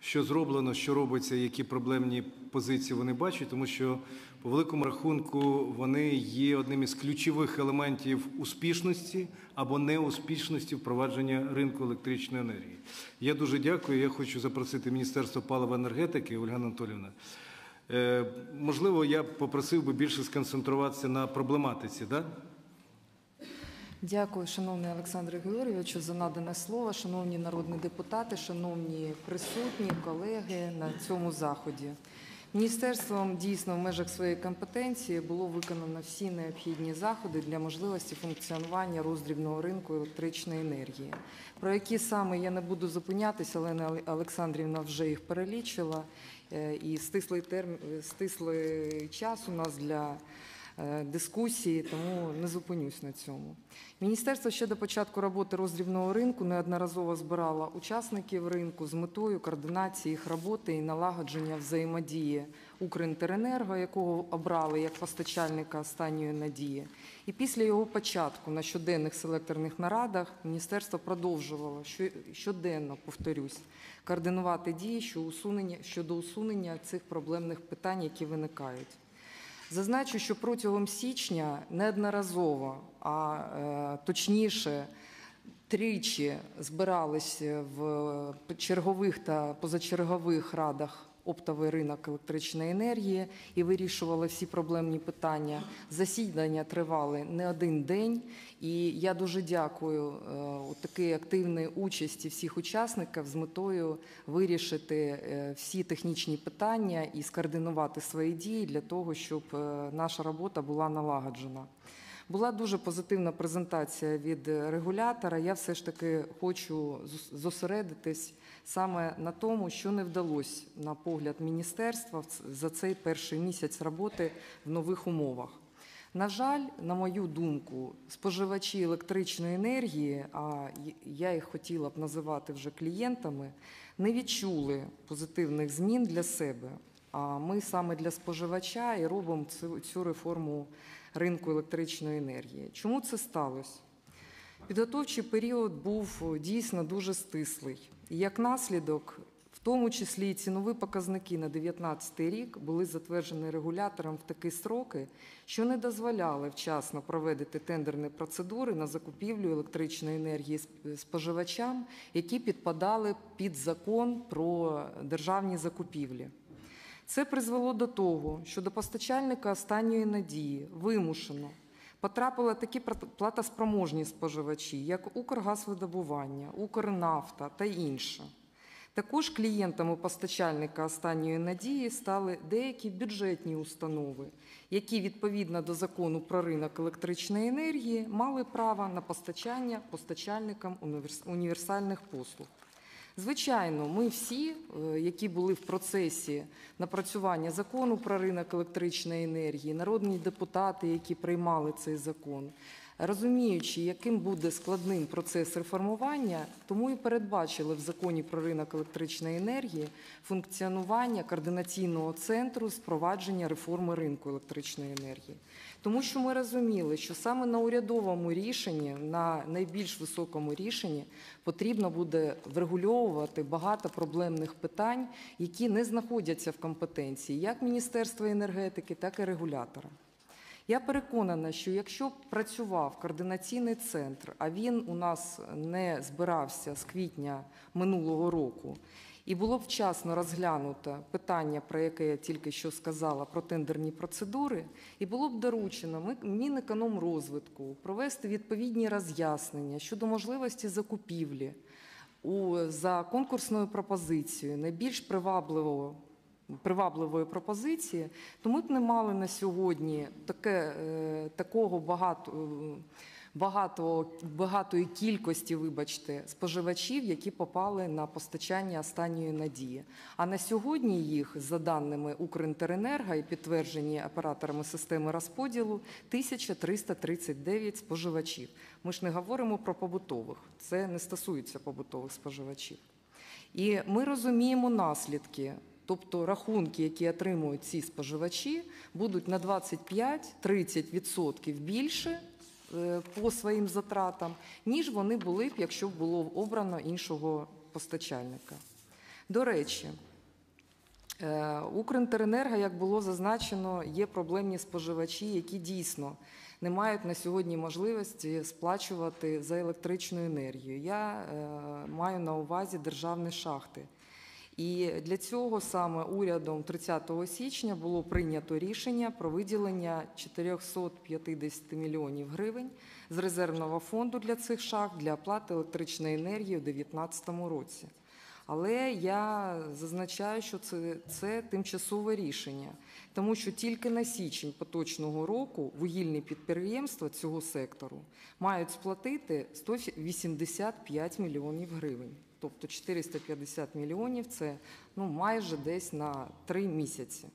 що зроблено, що робиться, які проблемні позиції вони бачать, тому що по великому рахунку вони є одним із ключових елементів успішності або неуспішності впровадження ринку електричної енергії. Я дуже дякую. Я хочу запросити Міністерство палива енергетики Ольга Анатолівна. Е, Можливо, я попросив би більше сконцентруватися на проблематиці. Да? Дякую, шановний Олександре Георгійовичу, за надане слово. Шановні народні депутати, шановні присутні, колеги на цьому заході. Міністерством дійсно в межах своєї компетенції було виконано всі необхідні заходи для можливості функціонування роздрібного ринку електричної енергії. Про які саме я не буду зупинятися, Олена Олександрівна вже їх перелічила. Е, І стислий терм... стислий час у нас для дискусії, тому не зупинюсь на цьому. Міністерство ще до початку роботи роздрібного ринку неодноразово збирало учасників ринку з метою координації їх роботи і налагодження взаємодії Укрінтеренерго, якого обрали як постачальника останньої надії. І після його початку на щоденних селекторних нарадах міністерство продовжувало щоденно, повторюсь, координувати дії щодо усунення цих проблемних питань, які виникають. Зазначу, що протягом січня неодноразово, а е, точніше, тричі збирались в чергових та позачергових радах оптовий ринок електричної енергії і вирішували всі проблемні питання. Засідання тривали не один день, і я дуже дякую е, такій активної участі всіх учасників з метою вирішити е, всі технічні питання і скоординувати свої дії для того, щоб е, наша робота була налагоджена. Була дуже позитивна презентація від регулятора. Я все ж таки хочу зосередитись саме на тому, що не вдалося, на погляд міністерства, за цей перший місяць роботи в нових умовах. На жаль, на мою думку, споживачі електричної енергії, а я їх хотіла б називати вже клієнтами, не відчули позитивних змін для себе. А ми саме для споживача і робимо цю, реформу ринку електричної енергії. Чому це сталося? Підготовчий період був дійсно дуже стислий. І як наслідок, в тому числі цінові показники на 2019 рік були затверджені регулятором в такі строки, що не дозволяли вчасно проводити тендерні процедури на закупівлю електричної енергії сп- споживачам, які підпадали під закон про державні закупівлі. Це призвело до того, що до постачальника останньої надії вимушено потрапили такі платоспроможні споживачі, як Укргазвидобування, Укрнафта та інше. Також клієнтами постачальника останньої надії стали деякі бюджетні установи, які відповідно до закону про ринок електричної енергії мали право на постачання постачальникам універс- універсальних послуг. Звичайно, ми всі, е, які були в процесі напрацювання закону про ринок електричної енергії, народні депутати, які приймали цей закон, розуміючи, яким буде складним процес реформування, тому і передбачили в законі про ринок електричної енергії функціонування координаційного центру з впровадження реформи ринку електричної енергії. Тому що ми розуміли, що саме на урядовому рішенні, на найбільш високому рішенні, потрібно буде врегульовувати багато проблемних питань, які не знаходяться в компетенції як Міністерства енергетики, так і регулятора. Я переконана, що якщо працював координаційний центр, а він у нас не збирався з квітня минулого року, і було б вчасно розглянуто питання, про яке я тільки що сказала, про тендерні процедури, і було б доручено Мінекономрозвитку провести відповідні роз'яснення щодо можливості закупівлі у, за конкурсною пропозицією найбільш привабливого привабливої пропозиції, то ми б не мали на сьогодні таке, е, такого багато, е, багато, багатої кількості, вибачте, споживачів, які попали на постачання останньої надії. А на сьогодні їх, за даними Укрінтеренерго і підтверджені операторами системи розподілу, 1339 споживачів. Ми ж не говоримо про побутових, це не стосується побутових споживачів. І ми розуміємо наслідки, тобто рахунки, які отримують ці споживачі, будуть на 25-30% більше е, по своїм затратам, ніж вони були б, якщо б було обрано іншого постачальника. До речі, е, Укрінтеренерго, як було зазначено, є проблемні споживачі, які дійсно не мають на сьогодні можливості сплачувати за електричну енергію. Я е, маю на увазі державні шахти. І для цього саме урядом 30 січня було прийнято рішення про виділення 450 мільйонів гривень з резервного фонду для цих шахт для оплати електричної енергії у 2019 році. Але я зазначаю, що це, це тимчасове рішення, тому що тільки на січень поточного року вугільні підприємства цього сектору мають сплатити 185 мільйонів гривень. Тобто 450 мільйонів це ну, майже десь на три місяці.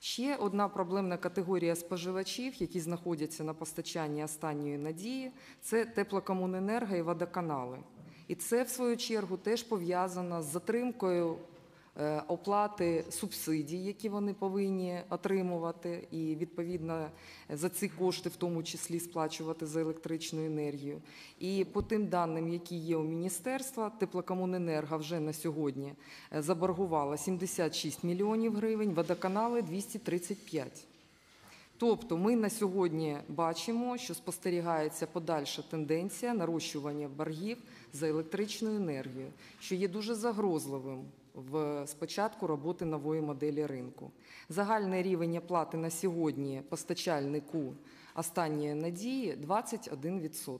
Ще одна проблемна категорія споживачів, які знаходяться на постачанні останньої надії, це теплокомуненерго і водоканали. І це, в свою чергу, теж пов'язано з затримкою оплати субсидій, які вони повинні отримувати, і відповідно за ці кошти, в тому числі сплачувати за електричну енергію. І по тим даним, які є у міністерства, теплокомуненерго вже на сьогодні е, заборгувала 76 мільйонів гривень, водоканали 235. Тобто ми на сьогодні бачимо, що спостерігається подальша тенденція нарощування боргів за електричну енергію, що є дуже загрозливим в спочатку роботи нової моделі ринку. Загальний рівень оплати на сьогодні постачальнику останньої надії 21%.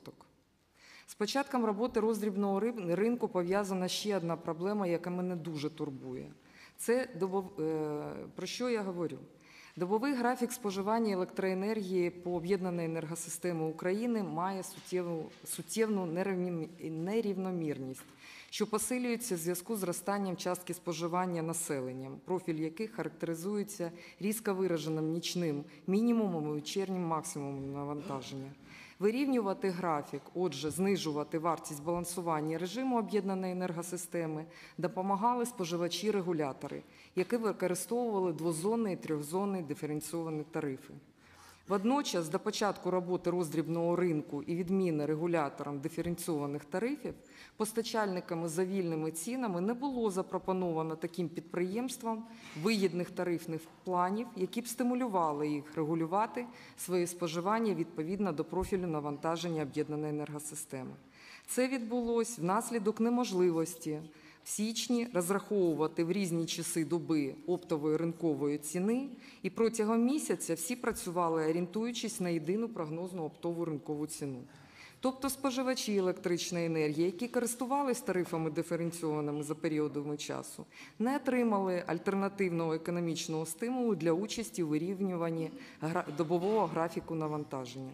З початком роботи роздрібного ринку пов'язана ще одна проблема, яка мене дуже турбує. Це е, про що я говорю? Добовий графік споживання електроенергії по об'єднаної енергосистеми України має суттєвну нерівномірність, що посилюється в зв'язку з зростанням частки споживання населенням, профіль яких характеризується різко вираженим нічним мінімумом і вечірнім максимумом навантаження. Вирівнювати графік, отже, знижувати вартість балансування режиму об'єднаної енергосистеми допомагали споживачі-регулятори, які використовували двозонний і трьохзонний диференційовані тарифи. Водночас, до початку роботи роздрібного ринку і відміни регулятором диференційованих тарифів, постачальниками за вільними цінами не було запропоновано таким підприємствам вигідних тарифних планів, які б стимулювали їх регулювати своє споживання відповідно до профілю навантаження об'єднаної енергосистеми. Це відбулось внаслідок неможливості в січні розраховувати в різні часи доби оптової ринкової ціни, і протягом місяця всі працювали, орієнтуючись на єдину прогнозну оптову ринкову ціну. Тобто споживачі електричної енергії, які користувались тарифами диференційованими за періодами часу, не отримали альтернативного економічного стимулу для участі у вирівнюванні добового графіку навантаження.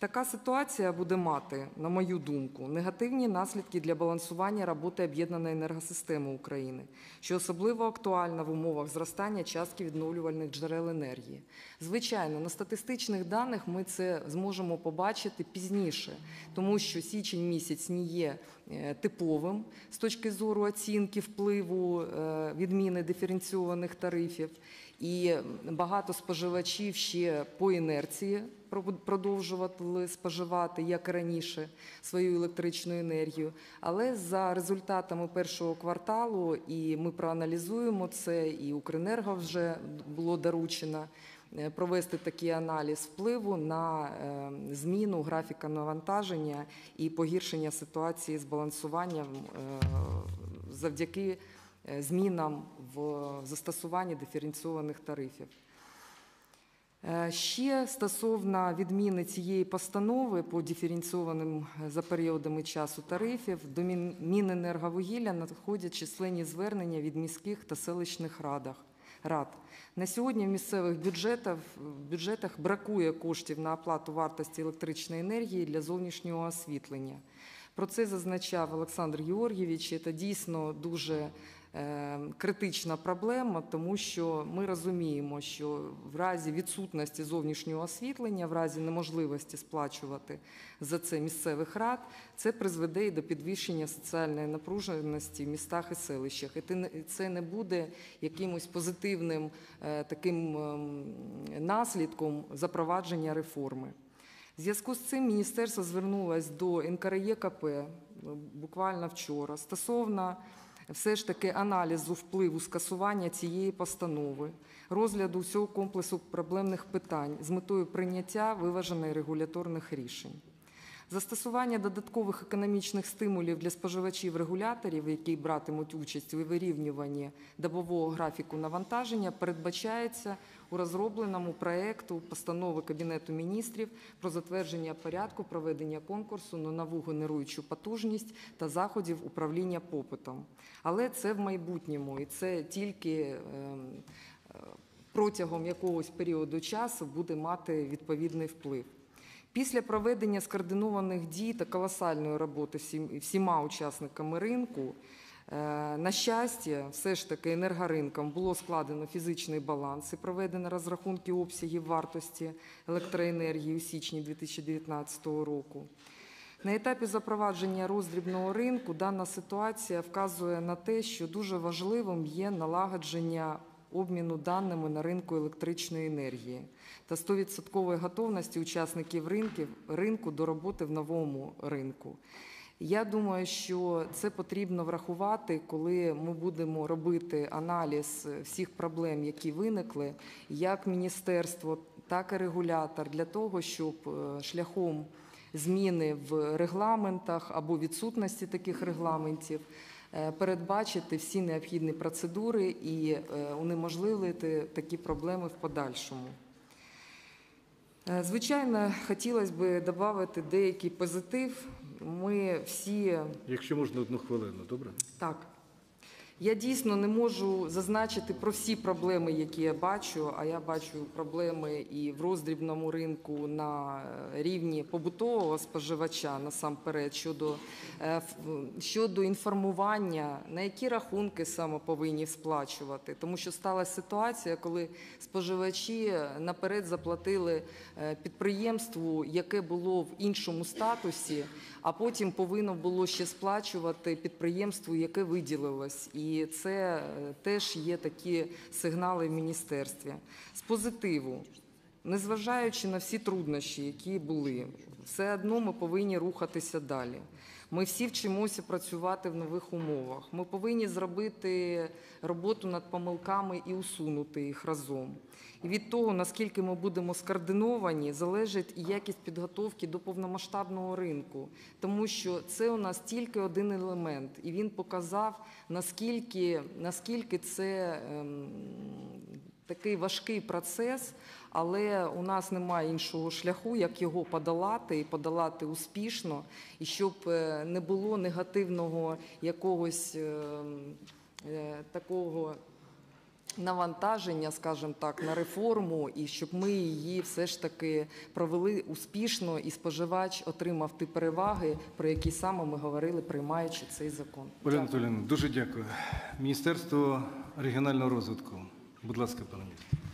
Така ситуація буде мати, на мою думку, негативні наслідки для балансування роботи об'єднаної енергосистеми України, що особливо актуально в умовах зростання частки відновлювальних джерел енергії. Звичайно, на статистичних даних ми це зможемо побачити пізніше, тому що січень місяць не є е, типовим з точки зору оцінки впливу е, відміни диференційованих тарифів. І багато споживачів ще по інерції продовжували споживати, як раніше, свою електричну енергію. Але за результатами першого кварталу, і ми проаналізуємо це, і Укренерго вже було доручено е, провести такий аналіз впливу на е, зміну графіка навантаження і погіршення ситуації з балансуванням е, завдяки змінам в застосуванні диференційованих тарифів. Е, Ще стосовно відміни цієї постанови по диференційованим е, за періодами часу тарифів, до Міненерговугілля надходять численні звернення від міських та селищних радах. Рад. На сьогодні в місцевих бюджетах, бюджетах бракує коштів на оплату вартості електричної енергії для зовнішнього освітлення. Про це зазначав Олександр Георгійович. Це дійсно дуже критична проблема, тому що ми розуміємо, що в разі відсутності зовнішнього освітлення, в разі неможливості сплачувати за це місцевих рад, це призведе і до підвищення соціальної напруженості в містах і селищах. І це не буде якимось позитивним е, таким ем, наслідком запровадження реформи. В зв'язку з цим міністерство звернулось до НКРЕКП буквально вчора стосовно все ж таки аналізу впливу скасування цієї постанови, розгляду всього комплексу проблемних питань з метою прийняття виважених регуляторних рішень. Застосування додаткових економічних стимулів для споживачів-регуляторів, які братимуть участь у вирівнюванні добового графіку навантаження, передбачається у розробленому проекту постанови Кабінету міністрів про затвердження порядку проведення конкурсу на нову генеруючу потужність та заходів управління попитом. Але це в майбутньому, і це тільки ем, е, протягом якогось періоду часу буде мати відповідний вплив. Після проведення скоординованих дій та колосальної роботи всіма учасниками ринку, е, на щастя, все ж таки енергоринком було складено фізичний баланс і проведено розрахунки обсягів вартості електроенергії у січні 2019 року. На етапі запровадження роздрібного ринку дана ситуація вказує на те, що дуже важливим є налагодження обміну даними на ринку електричної енергії та 100% готовності учасників ринку до роботи в новому ринку. Я думаю, що це потрібно врахувати, коли ми будемо робити аналіз всіх проблем, які виникли, як міністерство, так і регулятор, для того, щоб е, шляхом зміни в регламентах або відсутності таких регламентів передбачити всі необхідні процедури і е, унеможливити такі проблеми в подальшому. Е, Звичайно, хотілося б додати деякий позитив. Ми всі Якщо можна одну хвилину, добре? так. Я дійсно не можу зазначити про всі проблеми, які я бачу. А я бачу проблеми і в роздрібному ринку на е, рівні побутового споживача насамперед щодо, е, щодо інформування, на які рахунки саме повинні сплачувати. Тому що сталася ситуація, коли споживачі наперед заплатили е, підприємству, яке було в іншому статусі, а потім повинно було ще сплачувати підприємству, яке виділилось. І це е, теж є такі сигнали в міністерстві. З позитиву, незважаючи на всі труднощі, які були, все одно ми повинні рухатися далі. Ми всі вчимося працювати в нових умовах. Ми повинні зробити роботу над помилками і усунути їх разом. І від того, наскільки ми будемо скоординовані, залежить і якість підготовки до повномасштабного ринку, тому що це у нас тільки один елемент, і він показав, наскільки, наскільки це ем, такий важкий процес, але у нас немає іншого шляху, як його подолати і подолати успішно, і щоб е, не було негативного якогось ем, е, такого навантаження, скажімо так, на реформу, і щоб ми її все ж таки провели успішно, і споживач отримав ті переваги, про які саме ми говорили, приймаючи цей закон. Оля Анатолійовна, дуже дякую. Міністерство регіонального розвитку. Будь ласка, пане міністр.